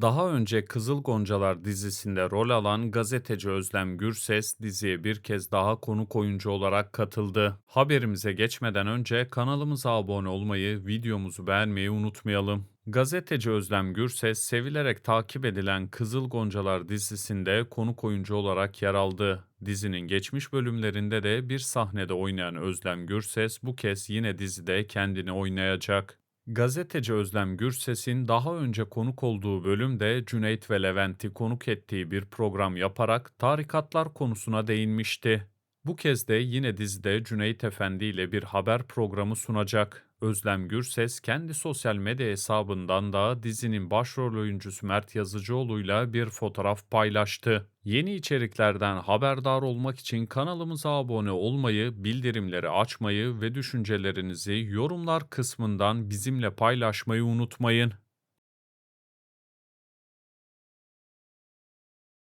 Daha önce Kızıl Goncalar dizisinde rol alan gazeteci Özlem Gürses diziye bir kez daha konuk oyuncu olarak katıldı. Haberimize geçmeden önce kanalımıza abone olmayı, videomuzu beğenmeyi unutmayalım. Gazeteci Özlem Gürses sevilerek takip edilen Kızıl Goncalar dizisinde konuk oyuncu olarak yer aldı. Dizinin geçmiş bölümlerinde de bir sahnede oynayan Özlem Gürses bu kez yine dizide kendini oynayacak. Gazeteci Özlem Gürses'in daha önce konuk olduğu bölümde Cüneyt ve Levent'i konuk ettiği bir program yaparak tarikatlar konusuna değinmişti. Bu kez de yine dizide Cüneyt Efendi ile bir haber programı sunacak. Özlem Gürses kendi sosyal medya hesabından da dizinin başrol oyuncusu Mert Yazıcıoğlu'yla bir fotoğraf paylaştı. Yeni içeriklerden haberdar olmak için kanalımıza abone olmayı, bildirimleri açmayı ve düşüncelerinizi yorumlar kısmından bizimle paylaşmayı unutmayın.